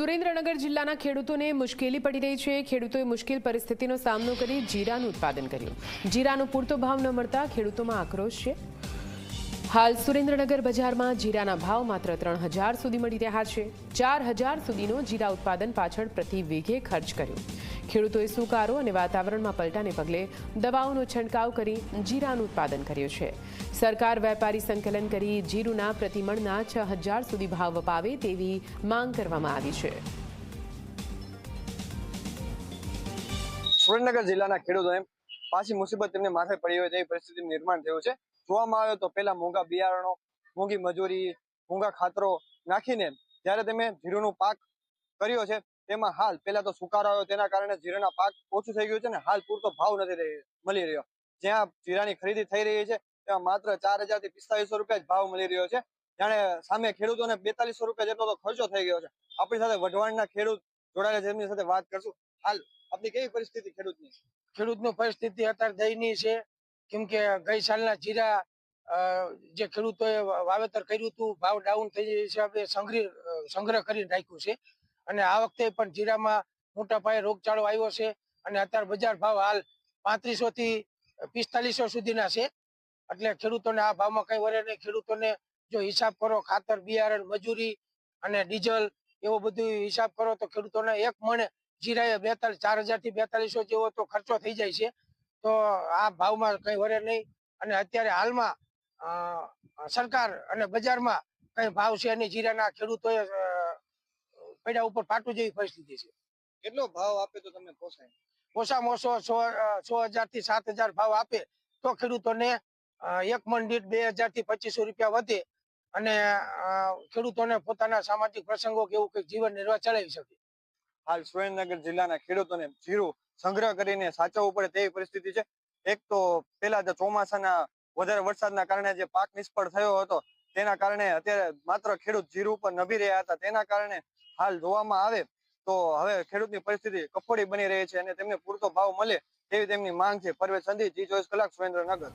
સુરેન્દ્રનગર જિલ્લાના ખેડૂતોને મુશ્કેલી પડી રહી છે. ખેડૂતોએ મુશ્કેલ પરિસ્થિતિનો સામનો કરી જીરાનું ઉત્પાદન કર્યું. જીરાનો પૂરતો ભાવ ન મળતા ખેડૂતોમાં આક્રોશ છે. હાલ સુરેન્દ્રનગર બજારમાં જીરાના ભાવ માત્ર ત્રણ હજાર સુધી મળી રહ્યા છે. ચાર હજાર સુધીનો જીરા ઉત્પાદન પાછળ પ્રતિ વીઘે ખર્ચ કર્યો. ખેડૂતોએ સુકારો અને વાતાવરણમાં પલટાને પગલે દવાઓનો છંટકાવ કરી જીરાનું ઉત્પાદન કર્યું છે. સરકાર વેપારી સંકલન કરી જીરુના પ્રતિમણના છ હજાર સુધી ભાવ અપાવે તેવી માંગ કરવામાં આવી છે. સુરેન્દ્રનગર જિલ્લાના ખેડૂતોને પાછી મુસીબત તેમને માથે પડી હોય તેવી પરિસ્થિતિનું નિર્માણ થયું છે. જોવામાં આવે તો પહેલા મોંઘા બિયારણો, મોંઘી મજૂરી, મોંઘા ખાતરો નાખીને જ્યારે તમે જીરુનો પાક કર્યો છે તેમાં હાલ પેલા તો સુકારો તેના કારણે જીરાના પાક ઓછું થઈ ગયું છે ને હાલ પૂરતો ભાવ નથી મળી રહ્યો. જ્યાં જીરાની ખરીદી થઈ રહી છે, ત્યાં માત્ર ચારથી પિસ્તાલીસો રૂપિયા જ ભાવ મળી રહ્યો છે. જાણે સામે ખેડૂતોને બેતાલીસો રૂપિયા જેટલો તો ખર્ચો થઈ ગયો છે. આપણી સાથે વઢવાણના ખેડૂત જોડાયેલા છે સાથે વાત કરશું. હાલ, આપની કેવી પરિસ્થિતિ ખેડૂતની? ખેડૂતની પરિસ્થિતિ અત્યારે દયનીય છે. કેમ કે ગઈ સાલના જીરા જે ખેડૂતોએ વાવેતર કર્યું હતું, ભાવ ડાઉન થઈ હિસાબે સંગ્રહ સંગ્રહ કરી રાખ્યું છે. અને આ વખતે પણ જીરામાં મોટા પાયે રોગચાળો આવ્યો છે અને અત્યારે બજાર ભાવ હાલ પાંત્રીસો થી પિસ્તાલીસો સુધીના છે. એટલે ખેડૂતોને આ ભાવમાં કઈ વરે નહીં. ખેડૂતોને જો હિસાબ કરો ખાતર, બિયારણ, મજૂરી અને ડીઝલ એવો બધું હિસાબ કરો તો ખેડૂતોને એક મણે જીરાએ બેતાલીસ ચાર હજારથી બેતાલીસો જેવો તો ખર્ચો થઈ જાય છે. તો આ ભાવમાં કઈ વરે નહીં. અને અત્યારે હાલમાં સરકાર અને બજારમાં કઈ ભાવ છે નહીં. જીરાના ખેડૂતોએ અ, પૈડા ઉપર પાટું જેવી પરિસ્થિતિ છે. કેટલો ભાવ આપે તો તમને પોસાય? ઓછામાં ઓછો સો હજારથી સાત હજાર ભાવ આપે તો ખેડૂતોને એક મણ દીઠ બે હજારથી પચીસો રૂપિયા વધે અને ખેડૂતોને પોતાના સામાજિક પ્રસંગો કે એવું કંઈક જીવન નિર્વાહ ચલાવી શકે. હાલ સુરેન્દ્રનગર જિલ્લાના ખેડૂતોને જીરું સંગ્રહ કરીને સાચવવું પડે તેવી પરિસ્થિતિ છે. એક તો પેલા જે ચોમાસાના વધારે વરસાદના કારણે જે પાક નિષ્ફળ થયો હતો તેના કારણે અત્યારે માત્ર ખેડૂત જીરું ઉપર નભી રહ્યા હતા તેના કારણે હાલ જોવામાં આવે તો હવે ખેડૂતની પરિસ્થિતિ કફોડી બની રહી છે અને તેમને પૂરતો ભાવ મળે તેવી તેમની માંગ છે. પરવેશ સંધી, જી ચોવીસ કલાક, સુરેન્દ્રનગર.